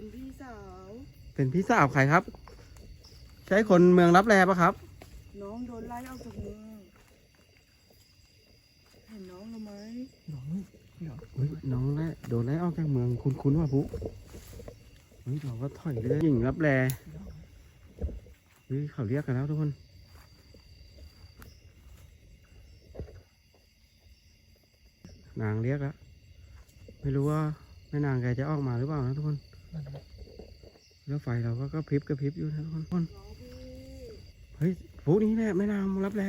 เป็นพี่สาว เป็นพี่สาวใครครับ ใช่คนเมืองรับแลปะครับ น้องโดนไล่ออกจากเมืองเห็นน้องหรือไหมเฮ้ยน้องไล่โดนไล่ออกจากเมืองคุณคุณว่าปุ๊เฮ้ยเราก็ถอยเลยหญิงรับแลเฮ้ยเขาเรียกกันแล้วทุกคนนางเรียกแล้วไม่รู้ว่าแม่นางแกจะออกมาหรือเปล่านะทุกคน แล้วไฟเราก็กระพริบกระพริบอยู่นะทุกคน เฮ้ยพวกนี้แหละแม่นางรับแล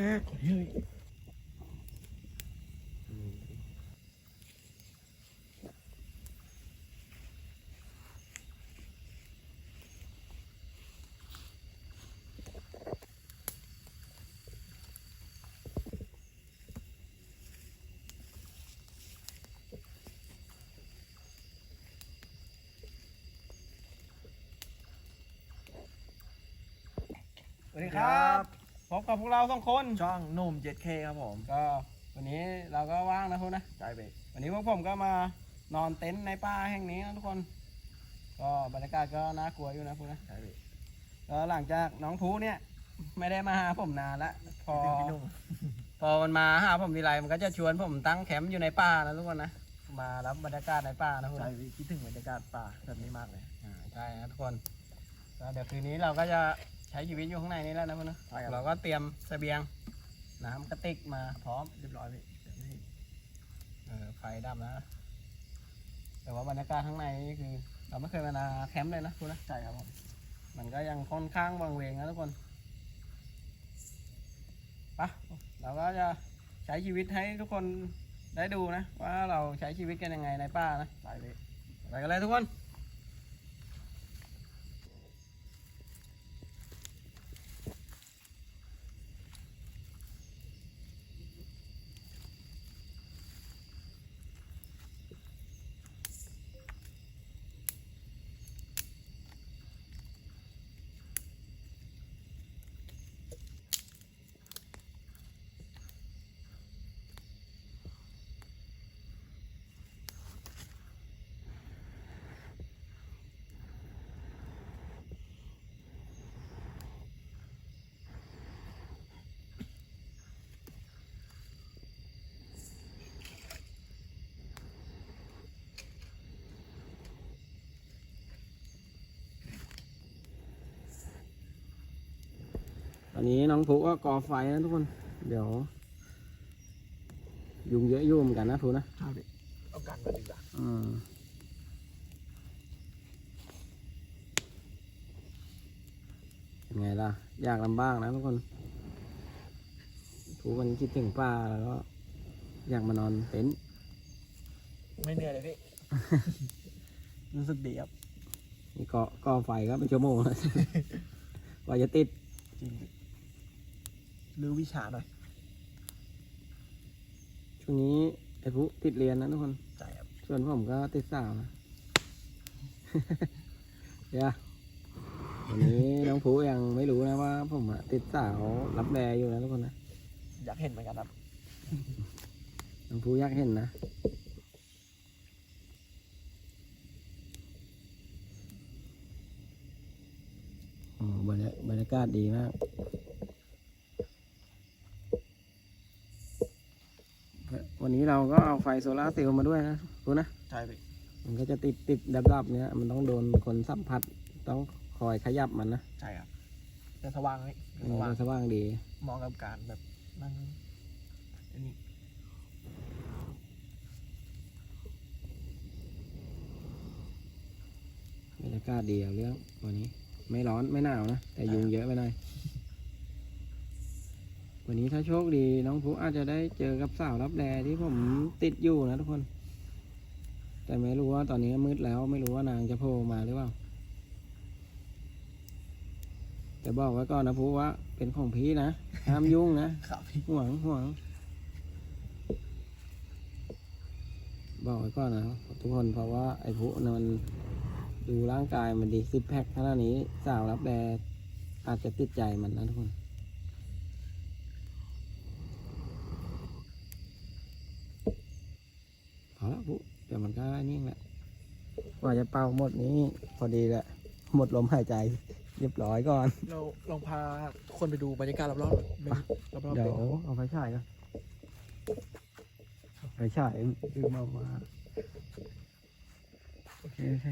วัสดีครับพบกับพวกเราสองคนช่องหนุ่ม 7K ครับผม ก็วันนี้เราก็ว่างนะคุณนะใช่ไปวันนี้พวกผมก็มานอนเต็นท์ในป่าแห่งนี้นะทุกคน ก็บรรยากาศก็น่ากลัวอยู่นะคุณนะใช่ไปก็หลังจากน้องภูเนี่ย ไม่ได้มาหาผมนานละพอพี่หนุ่มพอมันมาหาผมทีไรมันก็จะชวนผมตั้งแคมป์อยู่ในป่านะทุกคนนะมารับบรรยากาศในป่านะคุณใช่นะพี่คิดถึงบรรยากาศป่าแบบนี้มากเลยอ่าใช่นะทุกคนก็เดี๋ยวคืนนี้เราก็จะ ใช้ชีวิตอยู่ข้างในนี้แล้วนะคุณนะใช่ครับเราก็เตรียมเสบียงน้ำกระติกมาพร้อมเรียบร้อยพี่เดี๋ยวพี่เออไฟดับแล้วนะ แต่ว่าบรรยากาศข้างในนี่คือ เราไม่เคยมาแคมป์เลยนะคุณนะใช่ครับผมมันก็ยังค่อนข้างวังเวงนะทุกคนไปะเราก็จะใช้ชีวิตให้ทุกคนได้ดูนะ ว่าเราใช้ชีวิตกันยังไงในป่านะใช่พี่ไปกันเลยทุกคน อนนี้น้องผูก็ก่อไฟนะทุกคน เดี๋ยว ยุงเยอะอยุ่เหมือนกันนะผูนะใช่พี่เอากันมาดีกว่าอืมเป็นไงล่ะ ยากลำบากนะทุกคนผูมันคิดถึงป้าแล้วก็อยากมานอนเต็นท์ไม่เหนื่อยเลยพี่ รู้สึกดีครับนี่ก่อก่อไฟก็เป็นชั่วโมงแล้วกว่าจะติดจริง พี่รื้อวิชาหน่อยช่วงนี้ไอ้ผู้ติดเรียนนะทุกคนใช่ครับส่วนผมก็ติดสาวนะ เดี๋ยววันนี้น้องผู้ยังไม่รู้นะว่าผมอะติดสาวรับแรอยู่นะทุกคนนะอยากเห็นเหมือนกันครับน้องผู้อยากเห็นนะโอ้บรรยาบรรยากาศดีมาก วันนี้เราก็เอาไฟโซลาร์เซลล์มาด้วยนะรู้นะ ใช่พี่มันก็จะติดติดดับดับๆเนี้ยมันต้องโดนคนสัมผัสต้องคอยขยับมันนะ ใช่ครับจะสว่างพี่เอจะอสว่างมันสว่างดีเหมองกับการแบบนั่งอันนี้บรรยากาศดีเอาเรื่องวันนี้ ไม่ร้อนไม่หนาวนะ แต่ยุงเยอะไปหน่อย วันนี้ถ้าโชคดีน้องผู้อาจจะได้เจอกับสาวรับแลที่ผมติดอยู่นะทุกคน แต่ไม่รู้ว่าตอนนี้มืดแล้วไม่รู้ว่านางจะโผล่มาหรือเปล่าแต่บอกไว้ก่อนนะผู้ว่าเป็นของพี่นะห้ามยุ่งนะครับพี่ห่วงห่วง บอกไว้ก่อนนะทุกคนเพราะว่าไอ้ผู้นะมันดูร่างกายมันดีซิปแพคขนาดนี้สาวรับแดอาจจะติดใจมันนะทุกคน พอละผู้เดี๋ยวมันก็นี่แหละกว่าจะเป่าหมดนี้ พอดีแหละหมดลมหายใจ เรียบร้อยก่อน เราลองพาคนไปดูบรรยากาศรอบๆรอบรอบๆเดี๋ยวเต็นท์เอาไฟฉายก่อนไฟฉายคือมามาโอเคโอเค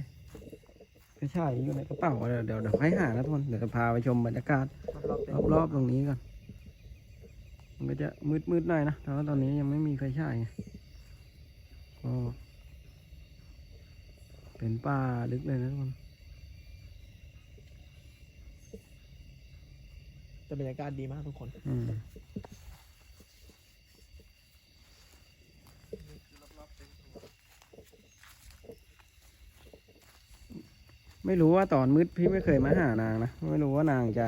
ไฟฉายอยู่ในกระเป๋าเดี๋ยวเดี๋ยวเดี๋ยวให้หานะทุกคนเดี๋ยวจะพาไปชมบรรยากาศรอบๆเต็นท์รอบๆตรงนี้ก่อนมันก็จะมืดๆหน่อยนะแต่ว่าตอนนี้ยังไม่มีไฟฉายไง ก็เป็นป่าลึกเลยนะทุกคนแต่บรรยากาศดีมากทุกคน อืมไม่รู้ว่าตอนมืดพี่ไม่เคยมาหานางนะ ไม่รู้ว่านางจะ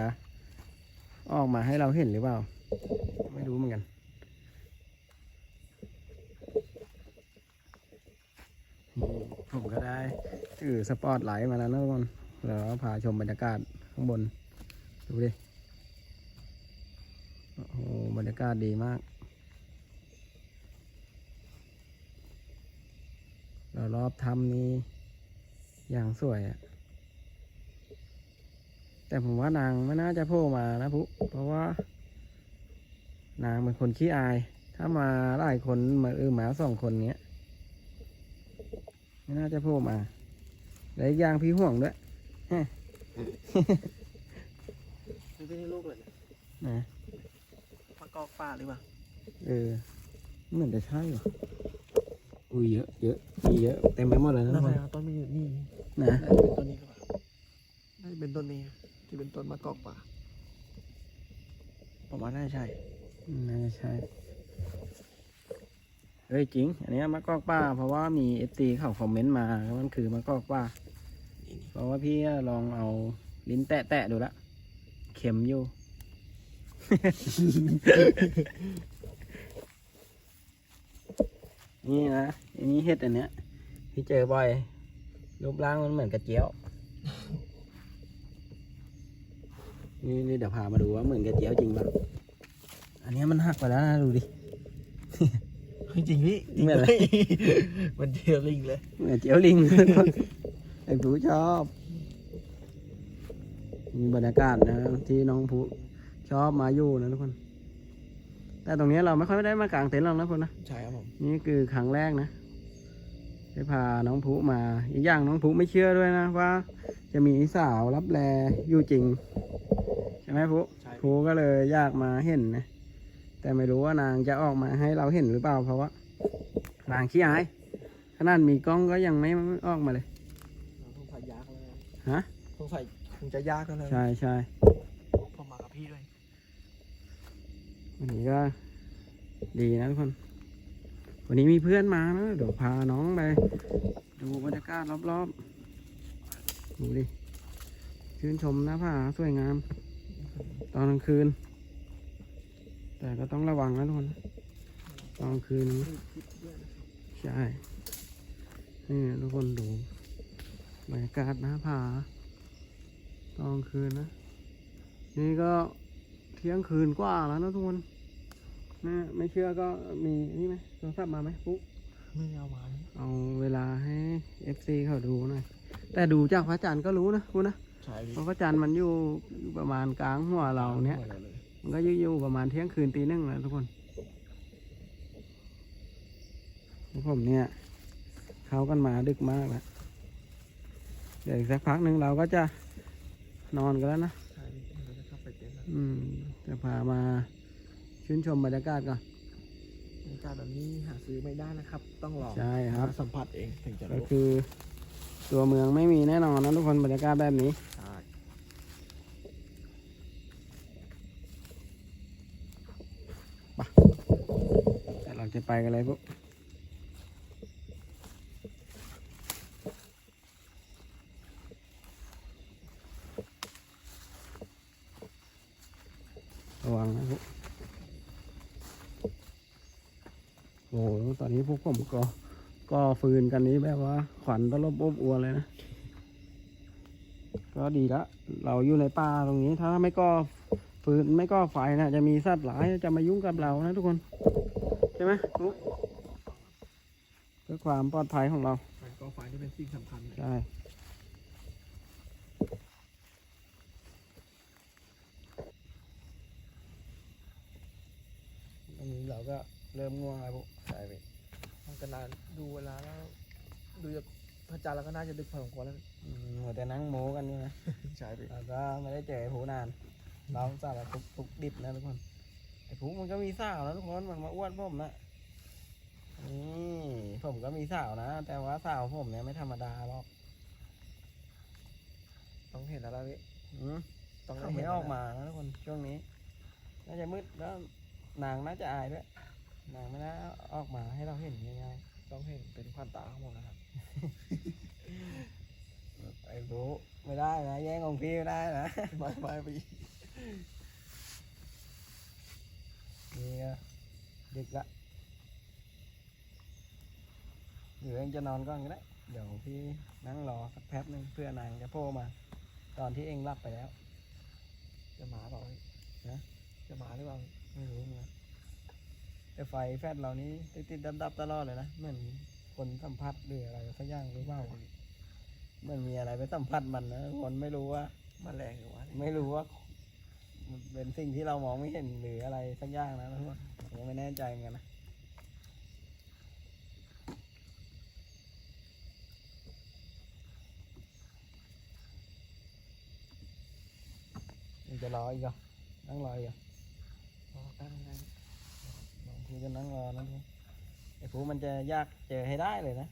ออกมาให้เราเห็นหรือเปล่า ไม่รู้เหมือนกัน ผมก็ได้ถือสปอตไลท์มาแล้วนะทุกคนแล้วก็พาชมบรรยากาศข้างบน ดูดิ โอ้โห บรรยากาศดีมาก เรารอบถ้ำนี้อย่างสวยอะแต่ผมว่านางไม่น่าจะโผล่มานะพุเพราะว่า นางเป็นคนขี้อาย ถ้ามาหลายคนมาเออหมาสองคนเนี้ย ไม่น่าจะโผล่มาและอีกอย่างพี่ห่วงด้วยนี่เป็นลูกเลยนะมะกอกป่าหรือเปล่า เออ เหมือนจะใช่เหรออุ้ยเยอะเยอะมีเยอะเต็มไปหมดเลยนะน่าทุกคนจะต้นมีอยู่นี่นะน่าจะเป็นต้นนี้หรือเปล่าน่าจะเป็นต้นนี้ที่เป็นต้นมะกอกป่าผมว่าน่าจะใช่น่าจะใช่ เฮ้ยจริง อันนี้มะกอกป้า เพราะว่ามีเอฟตีเขาคอมเมนต์มามันคือมะกอกป้า เพราะว่าพี่ลองเอาลิ้นแตะๆดูละเข็มอยู่นี่นะอันนี้เห็ดอันเนี้ย พี่เจอบ่อย รูปร่างมันเหมือนกระเจียวนี่นี่เดี๋ยวพามาดูว่าเหมือนกระเจียวจริงป่ะ อันนี้มันหักไปแล้วนะดูดิ จริงพี่จริงเหมือนอะไรเลยมันเดียวลิงเลย เหมือนเจียวลิง ไอ้ผู้ชอบมีบรรยากาศนะที่น้องผู้ชอบมาอยู่นะทุกคน แต่ตรงนี้เราไม่ค่อยได้มากางเต็นท์หรอกนะคนนะ ใช่ครับผมนี่คือครั้งแรกนะได้พาน้องผู้มาอีกอย่างน้องผู้ไม่เชื่อด้วยนะว่า จะมีสาวรับแลอยู่จริง ใช่ไหมผู้ใช่ผู้ก็เลยอยากมาเห็นนะ แต่ไม่รู้ว่านางจะออกมาให้เราเห็นหรือเปล่าเพราะว่านางขี้อายขนาดมีกล้องก็ยังไม่ออกมาเลยเราต้องใส่ยากแล้วนะฮะสงสัยคงจะยากแล้วนะใช่ใช่ผมมากับพี่ด้วยวันนี้ก็ดีนะทุกคน วันนี้มีเพื่อนมานะเดี๋ยวพาน้องไปดูบรรยากาศรอบๆดูดิชื่นชมหน้าผาสวยงาม ตอนกลางคืน แต่ก็ต้องระวังนะทุกคนตอนกลางคืนใช่นี่ทุกคนดูบรรยากาศหน้าผาตอนกลางคืนนะ นี่ก็เที่ยงคืนกว่าแล้วนะทุกคนนะไม่เชื่อก็มีนี่ไหมโทรศัพท์มาไหมปุ๊บไม่ได้เอามานะเอาเวลาให้ FC เขาดูหน่อยแต่ดูจากพระจันทร์ก็รู้นะคุณนะใช่พี่เพราะพระจันทร์มันอยู่ประมาณกลางหัวเราเนี้ยหัวราเลย มันก็อยู่อยู่ประมาณเที่ยงคืนตีหนึ่งแล้วทุกคนพวกผมเนี่ยเขากันมาดึกมากแล้วเดี๋ยวอีกสักพักหนึ่งเราก็จะนอนกันแล้วนะใช่พี่เราจะเข้าไปเต็นท์แล้วอืมจะพามาชื่นชมบรรยากาศก่อนบรรยากาศแบบนี้หาซื้อไม่ได้นะครับ ต้องลองใช่ครับมาสัมผัสเองถึงจะก็รู้คือ ตัวเมืองไม่มีแน่นอนนะทุกคนบรรยากาศแบบนี้ ใช่ แต่เราจะ ไปกันเลยพวกระวังนะพวกโอ้โหตอนนี้พวกผมก็ ก็ฟืนกันนี้แบบว่า ขวัญตลบอบอวนเลยนะ ก็ดีละ เราอยู่ในป่าตรงนี้ ถ้าไม่ก็ฟืนไม่ก็ไฟนะ จะมีสัตว์หลายจะมายุ่งกับเรานะทุกคน ช่ไหมปุ๊เพื่อความปลอดภัยของเราใช่กองไฟนี่เป็นสิ่งสำคัญเลยใช่อันนี้เราก็เริ่มง่วงแล้วปุ๊ใช่พี่มันก็นานดูเวลาแล้ว ดูจากพระจันทร์แล้วก็น่าจะดึกพอสมควรแล้วอืมมัวแต่นั่งโม้กันอยู่นะใช่พี่เราก็ไม่ได้เจอไอ้ผูนาน เราสารทุกทุกดิบนะทุกคน ไอ้ผูมันก็มีสาวนะทุกคนมันมาอ้วนผมนะนี่ผมก็มีสาวนะ แต่ว่าสาวผมเนี่ยไม่ธรรมดาหรอก ต้องเห็นแล้วล่ะพี่อืมต้องต้องเห็เห็นนแล้วออกมานะทุกคนช่วงนี้ น่าจะมืดแล้วนางน่าจะอายด้วยนางไม่น่าออกมาให้เราเห็นง่ายต้องเห็นเป็นความตาของผมนะครับๆไอ้ผูไม่ได้นะ แย่งของพี่ไม่ได้นะไม่ไม่พี่ นี่ก็ดึกละหรือเองจะนอนก่อนก็ได้ เดี๋ยวพี่นั่งรอสักแป๊บนึงเพื่อนางจะโผล่มา ตอนที่เองหลับไปแล้ว จะมาเปล่าพี่นะจะมาหรือเปล่าไม่รู้เหมือนกันแต่ไฟแฟดเรานี้ติดๆดับๆตลอดเลยนะเหมือนคนสัมผัสหรืออะไรสักอย่างหรือเปล่าเหมือนมีอะไรไปสัมผัสมันนะคนไม่รู้ว่ามาแรงหรือวะไม่รู้ว่ามัน เป็นสิ่งที่เรามองไม่เห็นหรืออะไรสักอย่างนะทุกคนผมก็ไม่แน่ใจเหมือนกันนะจะรออีกเหรอนั่งรออีกรอรอแป๊บนึงนะบางทีก็นั่งรอนะทุกคนไอ้ผูมันจะยากเจอให้ได้เลยนะ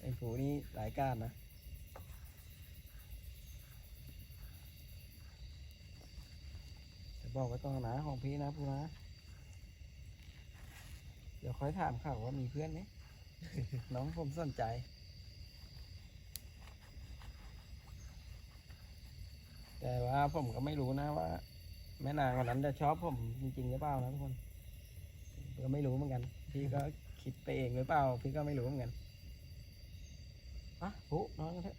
ไอ้ผูนี่หลายกานนะจะ บอกไว้ก่อนนะของพี่นะพูนะ เดี๋ยวค่อยถามเขาว่ามีเพื่อนไหม น้องผมสนใจ แต่ว่าผมก็ไม่รู้นะว่า แม่นางคนนั้นจะชอบผมจริงๆหรือเปล่านะทุกคน ก็ไม่รู้เหมือนกัน พี่ก็คิดไปเองหรือเปล่า พี่ก็ไม่รู้เหมือนกันอะปุ๊นอนกันเถอะ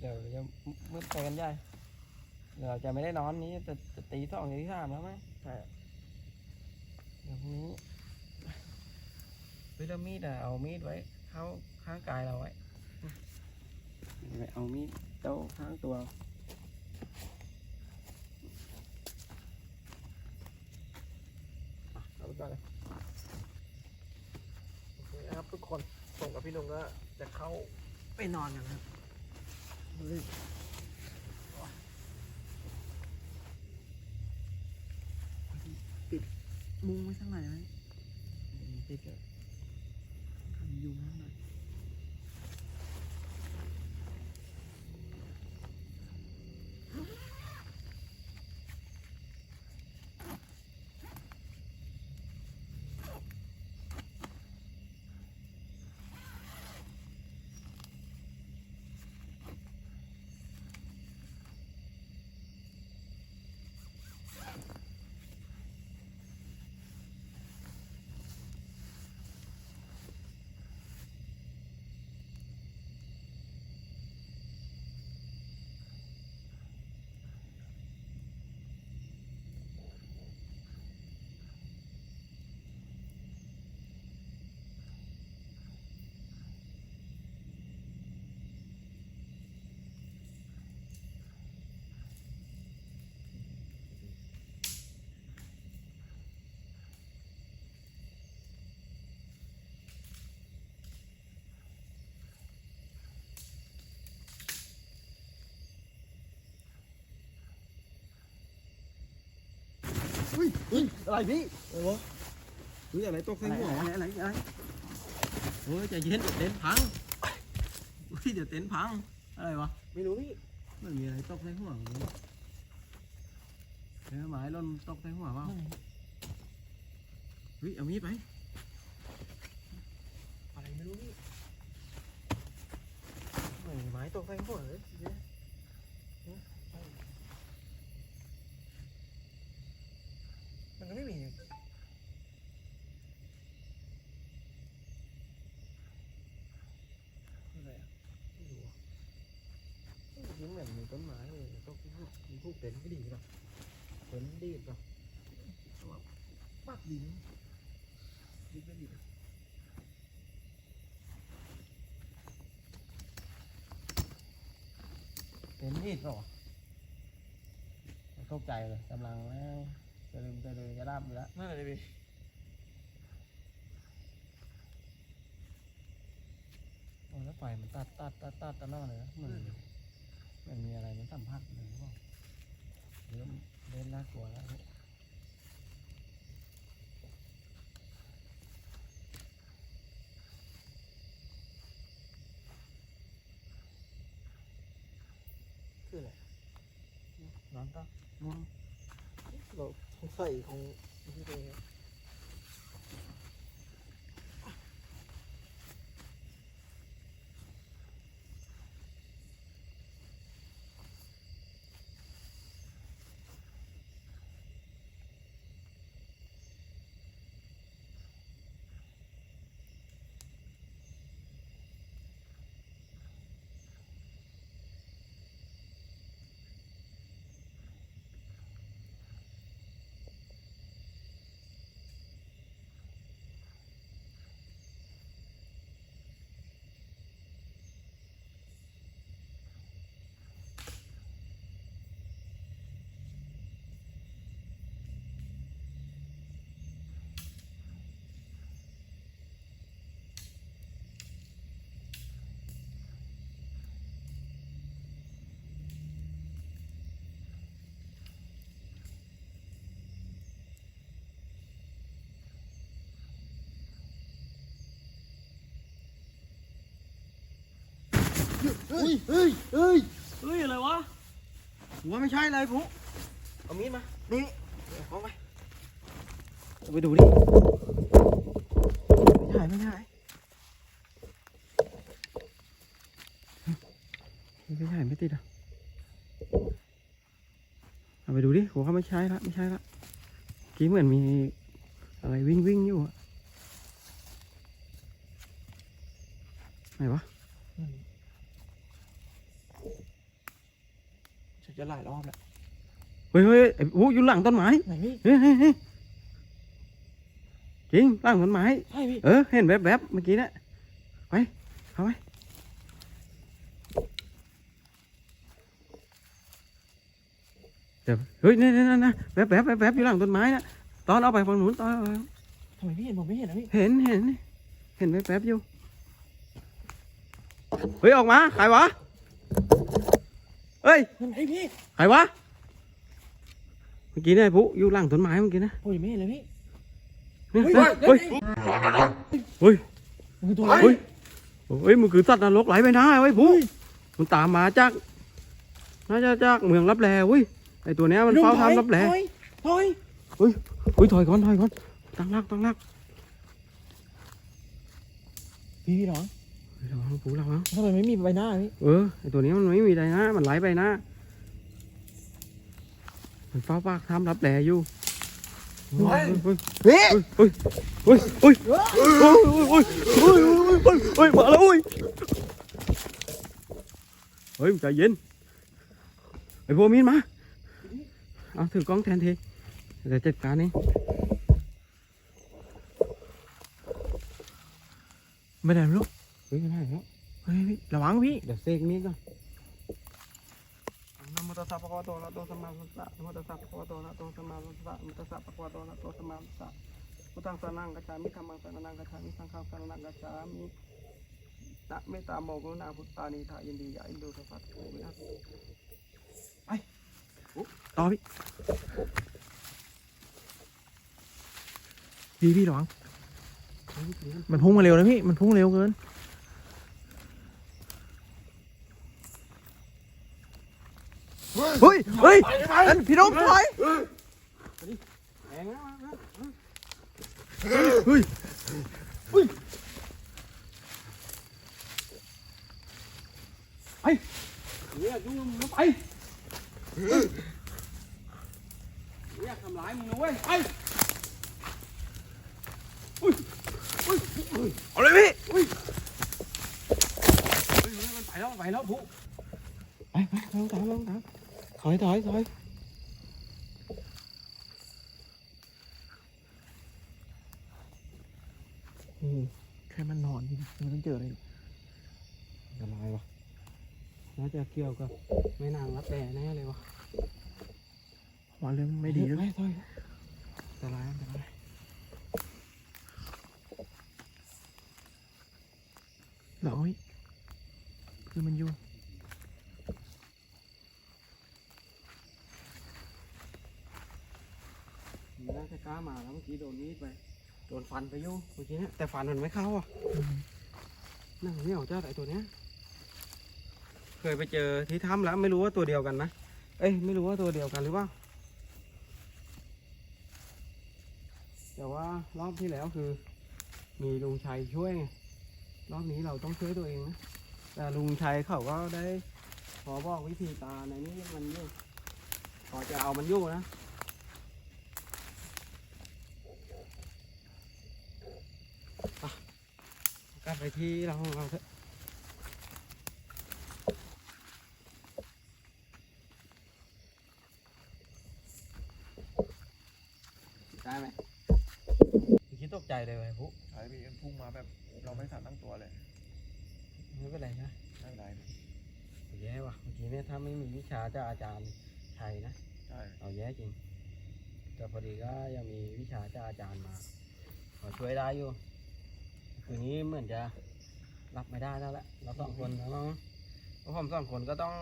เดี๋ยวจะมืดไปกันใหญ่ เดี๋ยวเราจะไม่ได้นอนนี้จะจะตีสองตีสามแล้วไหมใช่เดี๋ยวพรุ่งนี้เฮ้ยแล้วมีดอะเอามีดไว้เข้าข้างกายเราไว้ไม่เอามีดเจ้าข้างตัวอะเอาไปก่อนเลยโอเคนะครับทุกคนผมกับพี่หนุ่มก็จะเข้าไปนอนกันนะครับเฮ้ย มุงไว้ข้างในไหมติดเลย อุ้ยอุ้ยอะไรพี่เออวะเฮ้ยอะไรตกใส่หัวอะไรอะไรอะไรโอ้ยใจเย็นเดี๋ยวเต็นท์พังอุ้ยเดี๋ยวเต็นท์พังอะไรวะไม่รู้พี่มันมีอะไรตกใส่หัวมึงเออไม้หล่นตกใส่หัวเปล่าเฮ้ยเอามีดไปอะไรไม่รู้พี่เหมือนไม้ตกใส่หัวเลย ก็ไม่มีอะไรอะไม่รู้ยิ้มแบบมีต้นไม้เลยก็พูดพูดเต็นก็ดีป่ะเต็นดีเป่ะปักดินดินไม่ดีเต็นดีดเปล่าเข้าใจเลยกำลังแล้ว จะลืมจะลืมจะราบอยู่แล้วนั่นเลยพี่โอ้แล้วไฟมันตัดตัดตัดตัดตลอดเลยนะมันมันมีอะไรมันสัมผัสเลยหรือเปล่าเริ่มเล่นน่ากลัวแล้วคืออะไรร้อนปะม่วง ไฟของนี่เลยครั เฮ้ยเฮ้ยเฮ้ยเฮ้ยอะไรวะหัวไม่ใช่เลยผู้เอามีดมา นี่เอาไปเอาไปดูดิ ไม่ใช่ไม่ใช่ไม่ใช่ไม่ติดอะเอาไปดูดิหัวเขาไม่ใช่ละไม่ใช่ละเมื่อกี้เหมือนมีอะไรวิ่งวิ่งอยู่อะไหนวะ ฉัน จะหลายรอบแล้วเฮ้ยเฮ้ยไอ้อู้อยู่หลังต้นไม้ไหนพี่เฮ้ยเฮ้ยเฮ้ยจริงหลังต้นไม้ ใช่พี่เออ เห็นแวบๆเมื่อกี้เนะไปเข้าไปเดี๋ยวเฮ้ยนี่นี่นี่นะแวบๆแวบๆอยู่หลังต้นไม้นะตอนเอาไปฝั่งนู้นตอนเอาไปทำไมพี่เห็นผมไม่เห็นนะพี่เห็นเห็นเห็นแวบๆอยู่เฮ้ยออกมาใครวะเฮ้ยนั่นไงพี่ใครวะ เมื่อกี้เนี่ยปุ๊อยู่หลังต้นไม้เมื่อกี้นะผมยังไม่เห็นเลยพี่เนี่ยเฮ้ยเฮ้ยมันคือตัวเฮ้ยเฮ้ยมันคือสัตว์นรกไหลไปนะเว้ยปุ๊มันตามมาจากน่าจะจากเมืองรับแลเว้ยไอตัวเนี้ยมันเฝ้าทำรับแลถอยถอยเฮ้ยถอยก่อนถอยก่อนตั้งรักตั้งรักพี่พี่น้องเฮ้ย ระวังปุ๊ระวังทำไมไม่มีใบหน้าพี่เออไอตัวนี้มันไม่มีอะไรนะมันไหลไปนะมันเฝ้าปากทำรับแลอยู่เฮ้ยเฮ้ยพี่เฮ้ยเฮ้ยเฮ้ยเฮ้ยเฮ้ยเฮ้ยเฮ้ยเฮ้ยเฮ้ยมาแล้วเฮ้ยเฮ้ยใจเย็นไอ้พวกมีนมาเอาถือกล้องแทนทีเดี๋ยวจัดการเองไม่ได้ลูก เฮ้ยไม่ได้แล้วเฮ้ยพี่ระวังพี่เดี๋ยวเสกมีดก่อนนะโมตัสสะภะคะวะโตอะระหะโตสัมมาสัมพุทธัสสะนะโมตัสสะภะคะวะโตอะระหะโตสัมมาสัมพุทธัสสะนะโมตัสสะภะคะวะโตอะระหะโตสัมมาสัมพุทธัสสะพุทธังสรณังกัจฉามิธัมมังสรณังกัจฉามิสังฆังสรณังกัจฉามินะเมตตาโมกรุณาพุทธานิทายินดียาอินโดสัพพะโตวินัสไปต่อพี่พี่พี่ระวังมันพุ่งมาเร็วนะพี่ มันพุ่งเร็วเกิน เฮ้ยเฮ้ยนั่นพี่น้องถอยแรงนะมาเฮ้ยเนี่ยยุ่งมึงไปเนี่ยทำร้ายมึงนะเว้ยไปเอาเลยพี่เฮ้ยมันไปแล้วไปแล้วทุไปไปลองตามลองตาม ถอยถอยถอยแค่มันนอนพี่มันต้องเจออะไรอันตรายวะน่าจะเกี่ยวกับแม่นางรับแร่แน่เลยวะว่าเรื่องไม่ดีไม่ต่อยอันตรายอันตรายร้อยคือมันอยู่ มันน่าจะกล้ามาแล้วเมื่อกี้โดนมีดไป โดนฟันไปอยู่เมื่อกี้เนี่ยแต่ฟันมันไม่เข้าอะนั่งไม่ออกจ้าไอตัวเนี้ย เคยไปเจอที่ถ้ำแล้วไม่รู้ว่าตัวเดียวกันนะ เอ้ยไม่รู้ว่าตัวเดียวกันหรือเปล่า แต่ว่ารอบที่แล้วคือ มีลุงชัยช่วยไง รอบนี้เราต้องช่วยตัวเองนะ แต่ลุงชัยเขาก็ได้ขอบอกวิธีการในนี้มันอยู่พอจะเอามันอยู่นะ กลับไปที่เราของเราเถอะได้ไหมคิดตกใจเลยไอ้ปุ๊ใช่พี่มันพุ่งมาแบบเราไม่ทันตั้งตัวเลยไม่เป็นไรนะไม่เป็นไรพี่แย่ว่ะเมื่อกี้เนี่ยถ้าไม่มีวิชาจากอาจารย์ชัยนะใช่เอาแย่จริงแต่พอดีก็ยังมีวิชาจากอาจารย์มาขอช่วยได้อยู่ คืนนี้เหมือนจะรับไม่ได้แล้วแหละเราสองคนแล้วมั้งเพราะผมสองคนก็ต้อง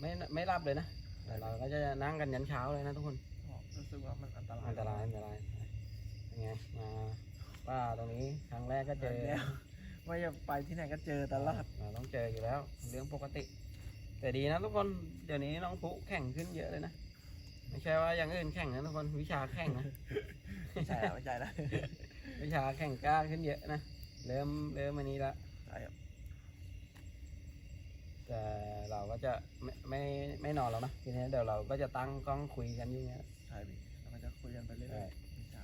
ไม่ไม่รับเลยนะแต่เราก็จะนั่งกันยันเช้าเลยนะทุกคนอ๋อรู้สึกว่ามันอันตรายอันตรายอันตรายเป็นไงมาป้าตรงนี้ครั้งแรกก็เจอแล้วว่าจะไปที่ไหนก็เจอตลอดเราต้องเจออยู่แล้ว เรื่องปกติ แต่ดีนะทุกคนเดี๋ยวนี้น้องปุ๊แข่งขึ้นเยอะเลยนะไม่ใช่ว่าอย่างอื่นแข่งนะทุกคนวิชาแข่งนะไม่ใช่แล้วไม่ใช่แล้ว วิชาแข่งกล้าขึ้นเยอะนะ เริ่มเริ่มอันนี้ละใช่ครับแต่เราก็จะไม่ไม่ไม่นอนแล้วนะทีนี้เดี๋ยวเราก็จะตั้งกล้องคุยกันอยู่เงี้ยใช่พี่เราก็จะคุยกันไปเรื่ใช่อยๆไม่ใช่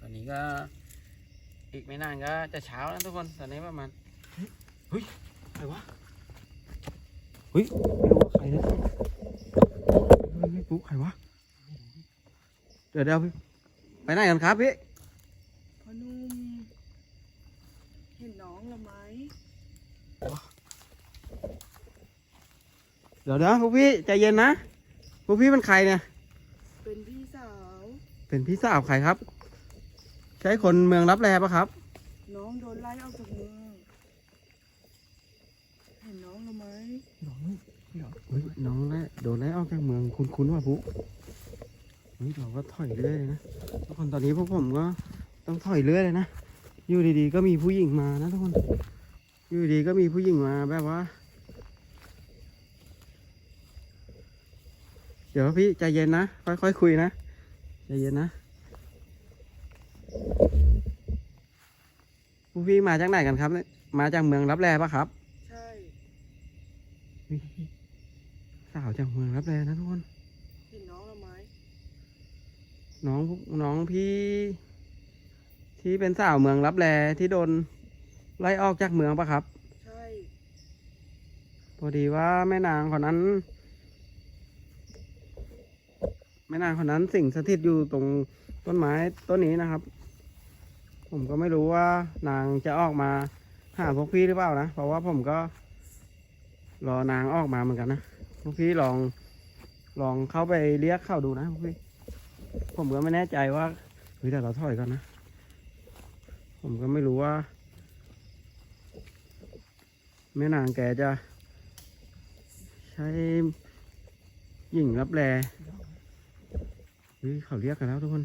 ตอนนี้ก็อีกไม่นานก็จะเช้าแล้วทุกคนตอนนี้ประมาณเฮ้ยใครวะเฮ้ยไม่รู้ว่าใครนะเฮ้ยไม่ปุ๊ใครวะ เดี๋ยวเดี๋ยวพี่ไปไหนกันครับพี่พอหนุ่มเห็นน้องละไหมเดี๋ยวเดี๋ยวพวกพี่ใจเย็นนะพวกพี่เป็นใครเนี่ย เป็นพี่สาว เป็นพี่สาวใครครับ ใช่คนเมืองรับแลปะครับ น้องโดนไล่ออกจากเมืองเห็นน้องละไหมหลงพี่หลงเฮ้ยน้องไล่โดนไล่ออกจากเมืองคุณคุณว่าปุ๊ เฮ้ยเราก็ถอยเรื่อยเลยนะทุกคนตอนนี้พวกผมก็ต้องถอยเรื่อยเลยนะอยู่ดีๆก็มีผู้หญิงมานะทุกคน อยู่ดีๆก็มีผู้หญิงมาแบบว่า เดี๋ยวพี่ใจเย็นนะค่อยๆคุยนะใจเย็นนะผู้พี่มาจากไหนกันครับเนี่ยมาจากเมืองรับแลปะครับ ใช่อุ๊ยสาวจากเมืองรับแลนะทุกคน เห็นน้องละไหม น้องน้องพี่ ที่เป็นสาวเมืองรับแลที่โดนไล่ออกจากเมืองปะครับ ใช่พอดีว่าแม่นางคนนั้น แม่นางคนนั้นสิงสถิตอยู่ตรงต้นไม้ต้นนี้นะครับ ผมก็ไม่รู้ว่านางจะออกมาหาพวกพี่หรือเปล่านะ เพราะว่าผมก็ รอนางออกมาเหมือนกันนะพวกพี่ลอง ลองเข้าไปเรียกเข้าดูนะพวกพี่ ผมก็ไม่แน่ใจว่าเฮ้ยแต่เราถอยก่อนนะ ผมก็ไม่รู้ว่า แม่นางแกจะ ใช้หญิงรับแลเฮ้ยเขาเรียกกันแล้วทุกคน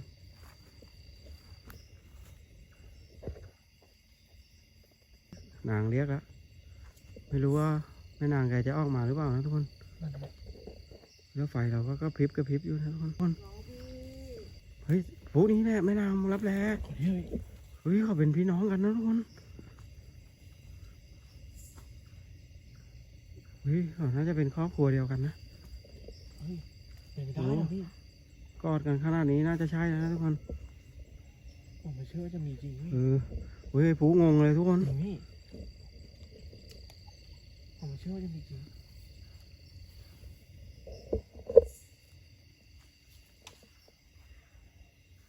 นางเรียกแล้วไม่รู้ว่าแม่นางแกจะออกมาหรือเปล่านะทุกคน แล้วไฟเราก็กระพริบกระพริบอยู่นะทุกคน เฮ้ยพวกนี้แหละแม่นางรับแลเฮ้ยเฮ้ยเขาเป็นพี่น้องกันนะทุกคนเฮ้ยเขาน่าจะเป็นครอบครัวเดียวกันนะเป็นไปได้เหรอพี่กอดกันขนาดนี้น่าจะใช่แล้วนะทุกคนผมไม่เชื่อว่าจะมีจริงพี่เออเฮ้ยผูงงเลยทุกคนจริงพี่ผมไม่เชื่อว่าจะมีจริง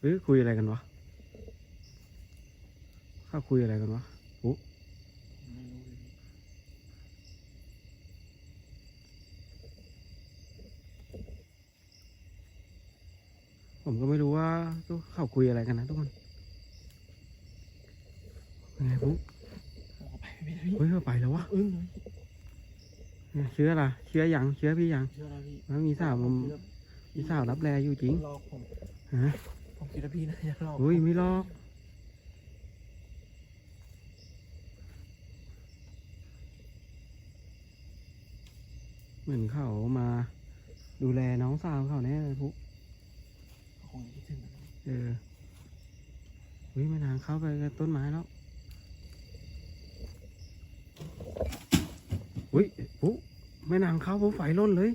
เรือคุยอะไรกันวะข้าคุยอะไรกันวะปุ๊ผมก็ไม่รู้ว่าทุกข้าคุยอะไรกันนะทุกคนไงปุ๊เฮ้ยเข้าไปแล้ววะเลยเชื้อล่ะ เชื้อยังเชื้อพี่ยังมันมีสาวมันมีสาวรับแรอยู่จริงฮะ ผมคิดว่าพี่นะอยากหลอกเฮ้ยไม่หรอกเหมือนเขามา ดูแลน้องสาวเขาแน่เลยปุ๊คงคิดถึงนะเออเฮ้ยแม่นางเข้าไปกับต้นไม้แล้วอุ้ยปุ๊แม่นางเข้าปุ๊ไฟล่นเลย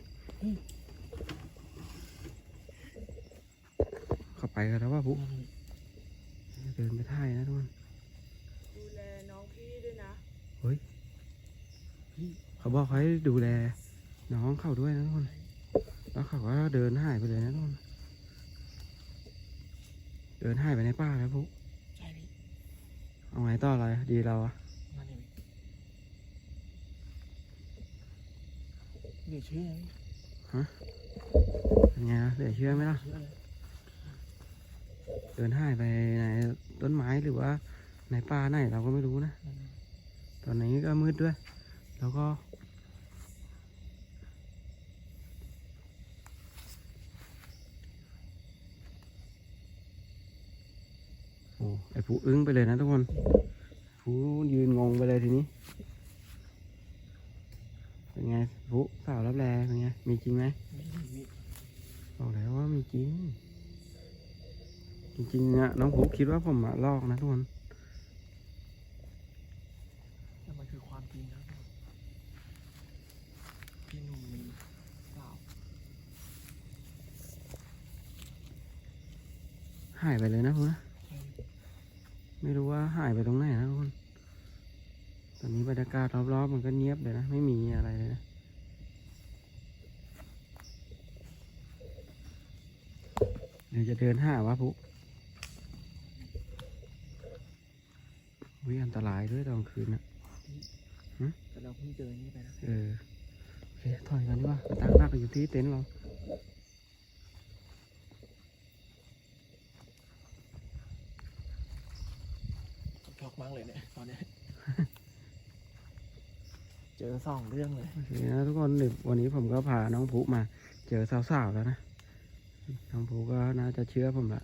เข้าไป กันแล้วว่าปุ๊เดินไปท่ายนะทุกคนดูแลน้องพี่ด้วยนะเขาบอกเขาให้ดูแล น้องเขาด้วยนะทุกคน แล้วเขาก็เดินหายไปเลยนะทุกคน เดินหายไปในป่าแล้วปุ๊ใช่พี่ เอาไงต่ออะไรดีเราอะนั่นเองพี่เหลือเชื่อไหมเป็นไงล่ะเหลือเชื่อไหมล่ะ เดินหายไปในต้นไม้หรือว่าในป่าไหนเราก็ไม่รู้นะ ตอนนี้ก็มืดด้วย แล้วก็ โอ้ไอผู้อึ้งไปเลยนะทุกคน ผู้ยืนงงไปเลยทีนี้ เป็นไงผู้สาวรับแลเป็นไง มีจริงไหมบอกแล้วว่ามีจริง จริงๆอะน้องผู้คิดว่าผมอะลอกนะทุกคนแต่มันคือความจริงครับพี่หนุ่มมีสาวหายไปเลยนะคุณนะใช่ไม่รู้ว่าหายไปตรงไหนนะทุกคนตอนนี้บรรยากาศรอบๆมันก็เงียบเลยนะไม่มีอะไรเลยนะเดี๋ยวจะเดินหาวะปุ๊ วิอันตรายด้วยตอนกลางคืนนะแต่เราเพิ่งเจอนี่ไปนะเออโอเคถอยกันดีกว่ามาตั้งหลักอยู่ที่เต็นท์เราช็อกมากเลยเนี่ยตอนเนี้ยเจอสองเรื่องเลยโอเคนะทุกคนเดี๋ยววันนี้ผมก็พาน้องผูมา เจอสาวๆแล้วนะน้องผูก็น่าจะเชื่อผมละ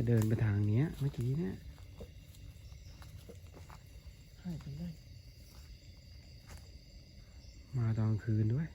แต่เดินไปทางเนี้ยเมื่อกี้เนี่ยหายไปไหนมาตอนกลางคืนด้วย